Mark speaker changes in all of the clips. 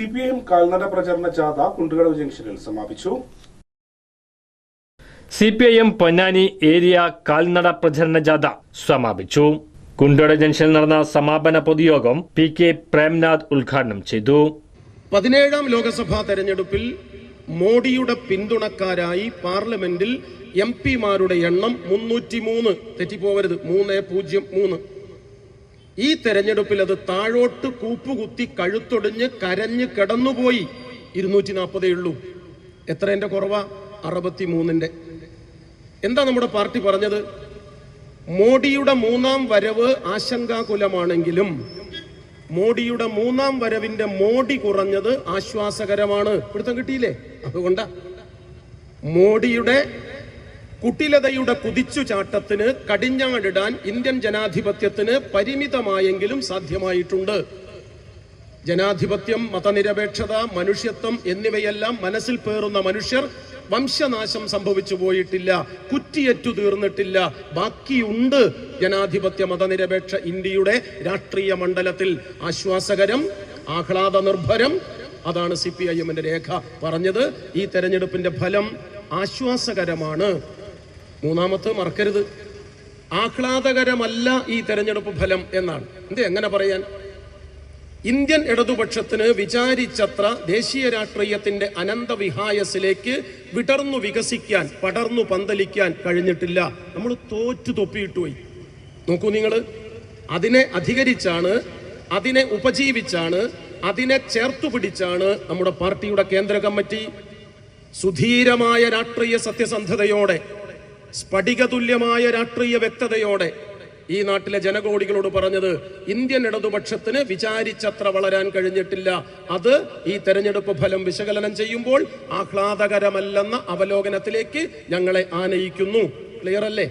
Speaker 1: C P I M കാൽനട പ്രചരണ ജാഥ കുണ്ടുകടവ് ജംഗ്ഷനിൽ സമാപിച്ചു.
Speaker 2: C P I M Ponnani area കാൽനട പ്രചരണ ജാഥ സമാപിച്ചു. കുണ്ടോട ജംഗ്ഷനിൽ നടന്ന സമാപന പൊതുയോഗം പി കെ പ്രേംനാഥ് ഉദ്ഘാടനം ചെയ്തു.
Speaker 3: പതിനേഴാം ലോക്സഭാ തെരഞ്ഞെടുപ്പിൽ മോഡിയുടെ പിന്തുണക്കാരായി പാർലമെന്റിൽ എം പിമാരുടെ എണ്ണം മുന്നൂറ്റി മൂന്ന് തെറ്റിപ്പോവരുത്. മൂന്ന് പൂജ്യം മൂന്ന്. ഈ തെരഞ്ഞെടുപ്പിൽ അത് താഴോട്ട് കൂപ്പുകുത്തി കഴുത്തൊടിഞ്ഞ് കരഞ്ഞ് കിടന്നുപോയി. ഇരുന്നൂറ്റി നാൽപ്പതേ ഉള്ളൂ എത്രേന്റെ കുറവാ? അറുപത്തി മൂന്നിന്റെ എന്താ നമ്മുടെ പാർട്ടി പറഞ്ഞത്? മോഡിയുടെ മൂന്നാം വരവ് ആശങ്കാകുലമാണെങ്കിലും മോഡിയുടെ മൂന്നാം വരവിന്റെ മോഡി കുറഞ്ഞത് ആശ്വാസകരമാണ്. പിടുത്തം കിട്ടിയില്ലേ? അതുകൊണ്ടാ. മോഡിയുടെ കുട്ടിലതയുടെ കുതിച്ചുചാട്ടത്തിന് കടിഞ്ഞാടിടാൻ ഇന്ത്യൻ ജനാധിപത്യത്തിന് പരിമിതമായെങ്കിലും സാധ്യമായിട്ടുണ്ട്. ജനാധിപത്യം മതനിരപേക്ഷത മനുഷ്യത്വം എന്നിവയെല്ലാം മനസ്സിൽ പേറുന്ന മനുഷ്യർ വംശനാശം സംഭവിച്ചു പോയിട്ടില്ല കുറ്റിയറ്റു തീർന്നിട്ടില്ല. ബാക്കിയുണ്ട് ജനാധിപത്യ മതനിരപേക്ഷ ഇന്ത്യയുടെ രാഷ്ട്രീയ മണ്ഡലത്തിൽ. ആശ്വാസകരം ആഹ്ലാദ നിർഭരം അതാണ് സി പി ഐ എമ്മിന്റെ രേഖ പറഞ്ഞത്. ഈ തെരഞ്ഞെടുപ്പിന്റെ ഫലം ആശ്വാസകരമാണ്. മൂന്നാമത്തെ മറക്കരുത്. ആഹ്ലാദകരമല്ല ഈ തെരഞ്ഞെടുപ്പ് ഫലം എന്നാണ്. എന്ത് എങ്ങനെ പറയാൻ? ഇന്ത്യൻ ഇടതുപക്ഷത്തിന് വിചാരിച്ചത്ര ദേശീയ രാഷ്ട്രീയത്തിന്റെ അനന്തവിഹായസിലേക്ക് വിടർന്നു വികസിക്കാൻ പടർന്നു പന്തലിക്കാൻ കഴിഞ്ഞിട്ടില്ല. നമ്മൾ തോറ്റു തൊപ്പിയിട്ടുപോയി നോക്കൂ നിങ്ങൾ അതിനെ അധികരിച്ചാണ് അതിനെ ഉപജീവിച്ചാണ് അതിനെ ചേർത്തു പിടിച്ചാണ് നമ്മുടെ പാർട്ടിയുടെ കേന്ദ്ര കമ്മിറ്റി സുധീരമായ രാഷ്ട്രീയ സത്യസന്ധതയോടെ സ്ഫടികതുല്യമായ രാഷ്ട്രീയ വ്യക്തതയോടെ ഈ നാട്ടിലെ ജനകോടികളോട് പറഞ്ഞത് ഇന്ത്യൻ ഇടതുപക്ഷത്തിന് വിചാരിച്ചത്ര വളരാൻ കഴിഞ്ഞിട്ടില്ല. അത് ഈ തെരഞ്ഞെടുപ്പ് ഫലം വിശകലനം ചെയ്യുമ്പോൾ ആഹ്ലാദകരമല്ലെന്ന അവലോകനത്തിലേക്ക് ഞങ്ങളെ ആനയിക്കുന്നു. ക്ലിയർ അല്ലേ?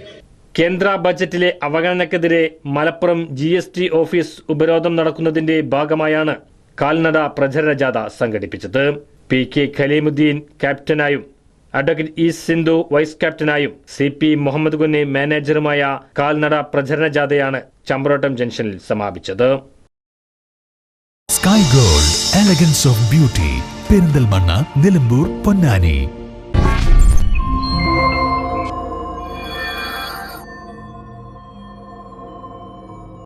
Speaker 2: കേന്ദ്ര ബജറ്റിലെ അവഗണനക്കെതിരെ Malappuram G S T office ഉപരോധം നടക്കുന്നതിന്റെ ഭാഗമായാണ് കാൽനട പ്രചരണ ജാഥ സംഘടിപ്പിച്ചത്. പി കെ ഖലീമുദ്ദീൻ ക്യാപ്റ്റനായും അഡ്വക്കേറ്റ് ഇ സിന്ധു വൈസ് ക്യാപ്റ്റനായും സി പി മുഹമ്മദ് കുന്നി മാനേജറുമായ കാൽനട പ്രചരണ ജാഥയാണ് ചമ്പ്രോട്ടം ജംഗ്ഷനിൽ സമാപിച്ചത്.
Speaker 4: Sky Gold Elegance of Beauty Perinthalmanna Nilambur Ponnani